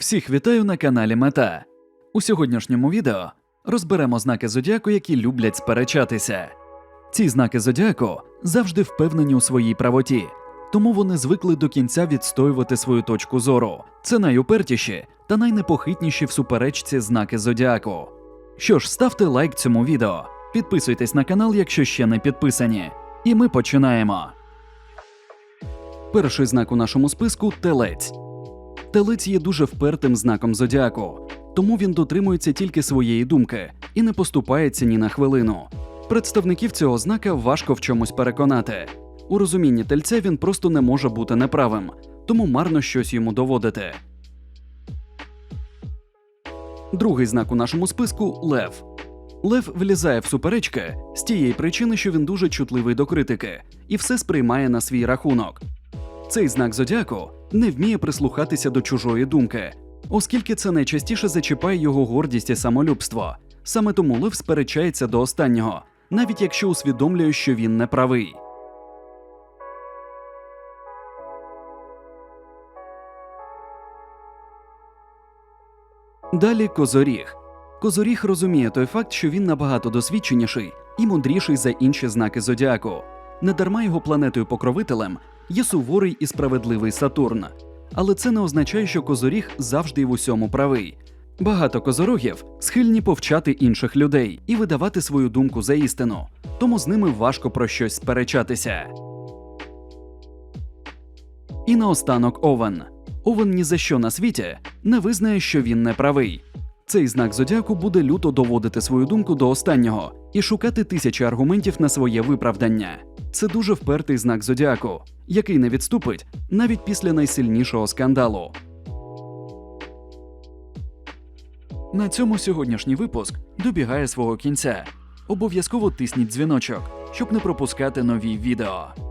Всіх вітаю на каналі Мета. У сьогоднішньому відео розберемо знаки зодіаку, які люблять сперечатися. Ці знаки зодіаку завжди впевнені у своїй правоті, тому вони звикли до кінця відстоювати свою точку зору. Це найупертіші та найнепохитніші в суперечці знаки зодіаку. Що ж, ставте лайк цьому відео, підписуйтесь на канал, якщо ще не підписані. І ми починаємо. Перший знак у нашому списку телець. Телець є дуже впертим знаком зодіаку, тому він дотримується тільки своєї думки і не поступається ні на хвилину. Представників цього знака важко в чомусь переконати. У розумінні тельця він просто не може бути неправим, тому марно щось йому доводити. Другий знак у нашому списку лев. Лев влізає в суперечки з тієї причини, що він дуже чутливий до критики і все сприймає на свій рахунок. Цей знак зодіаку не вміє прислухатися до чужої думки, оскільки це найчастіше зачіпає його гордість і самолюбство. Саме тому Лев сперечається до останнього, навіть якщо усвідомлює, що він не правий. Далі козоріг. Козоріг розуміє той факт, що він набагато досвідченіший і мудріший за інші знаки зодіаку. Недарма його планетою покровителем є суворий і справедливий Сатурн. Але це не означає, що козоріг завжди в усьому правий. Багато козорогів схильні повчати інших людей і видавати свою думку за істину, тому з ними важко про щось сперечатися. І наостанок Овен. Овен ні за що на світі не визнає, що він не правий. Цей знак зодіаку буде люто доводити свою думку до останнього і шукати тисячі аргументів на своє виправдання. Це дуже впертий знак зодіаку, який не відступить навіть після найсильнішого скандалу. На цьому сьогоднішній випуск добігає свого кінця. Обов'язково тисніть дзвіночок, щоб не пропускати нові відео.